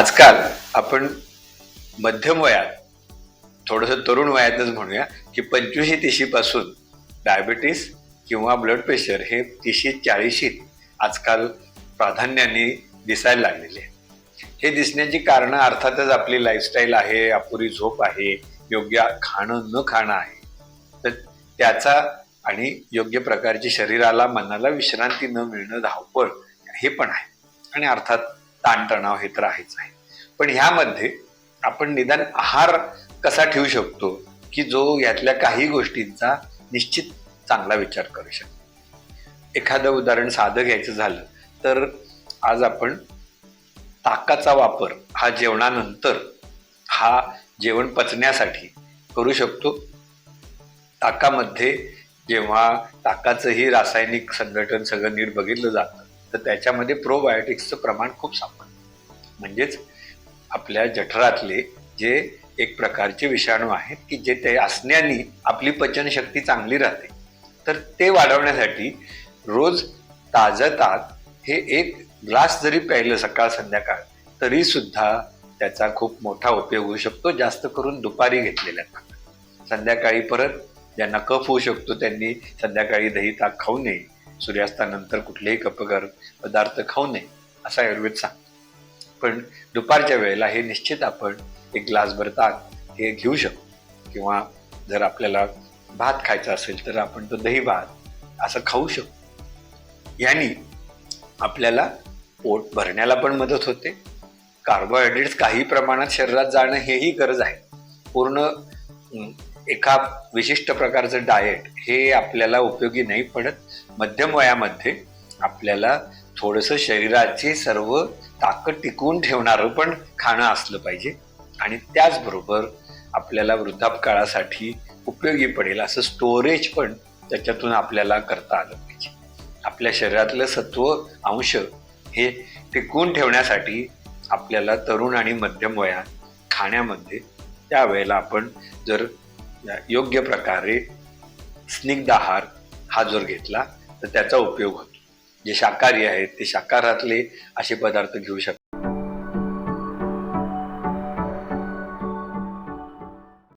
आजकाल आपण मध्यम वयात थोडंसं तरुण वयातच म्हणूया की पंचवीशी तिशीपासून डायबिटीस किंवा ब्लड प्रेशर हे तिशी चाळीशीत आजकाल प्राधान्याने दिसायला लागलेले आहे हे दिसण्याची कारणं अर्थातच आपली लाईफस्टाईल आहे अपुरी झोप आहे योग्य खाणं न खाणं आहे. तर त्याचा आणि योग्य प्रकारची शरीराला मनाला विश्रांती न मिळणं धावपळ हे पण आहे. आणि अर्थात ताणतणाव हे तर आहेच आहे. पण ह्यामध्ये आपण निदान आहार कसा ठेवू शकतो की जो यातल्या काही गोष्टींचा निश्चित चांगला विचार करू शकतो? एखादं उदाहरण साधं घ्यायचं झालं तर आज आपण ताकाचा वापर हा जेवणानंतर हा जेवण पचण्यासाठी करू शकतो. ताकामध्ये जेव्हा ताकाचंही रासायनिक संघटन सगळं नीट बघितलं जातं तर त्याच्यामध्ये प्रोबायोटिक्सचं प्रमाण खूप सापडतं. म्हणजेच आपल्या जठरातले जे एक प्रकारचे विषाणू आहेत की जे ते असण्याने आपली पचनशक्ती चांगली राहते. तर ते वाढवण्यासाठी रोज ताजं ताक हे एक ग्लास जरी प्यायलं सकाळ संध्याकाळ तरी सुद्धा त्याचा खूप मोठा उपयोग होऊ शकतो जास्त करून दुपारी घेतलेल्या संध्याकाळी परत ज्यांना कफ होऊ शकतो त्यांनी संध्याकाळी दही ताक खाऊ नये सूर्यास्तानंतर कुठलेही कपकर पदार्थ खाऊ नये असा आयुर्वेद सांगतो. पण दुपारच्या वेळेला हे निश्चित आपण एक ग्लासभर ताक हे घेऊ शकतो किंवा जर आपल्याला भात खायचा असेल तर आपण तो दही भात असं खाऊ शकतो याने आपल्याला पोट भरण्याला पण मदत होते. कार्बोहायड्रेट्स काही प्रमाणात शरीरात जाणं हेही गरज आहे. पूर्ण एका विशिष्ट प्रकारचं डाएट हे आपल्याला उपयोगी नाही पडत. मध्यम वयामध्ये आपल्याला थोडंसं शरीराची सर्व ताकद टिकवून ठेवणारं पण खाणं असलं पाहिजे. आणि त्याचबरोबर आपल्याला वृद्धापकाळासाठी उपयोगी पडेल असं स्टोरेज पण त्याच्यातून आपल्याला करता आलं पाहिजे. आपल्या शरीरातलं सत्व अंश हे टिकवून ठेवण्यासाठी आपल्याला तरुण आणि मध्यम वयात खाण्यामध्ये त्यावेळेला आपण जर योग्य प्रकारे स्निग्ध आहार हा जर घेतला तर त्याचा उपयोग होतो. जे शाकाहारी आहेत ते शाकाहारातले असे पदार्थ घेऊ शकतात.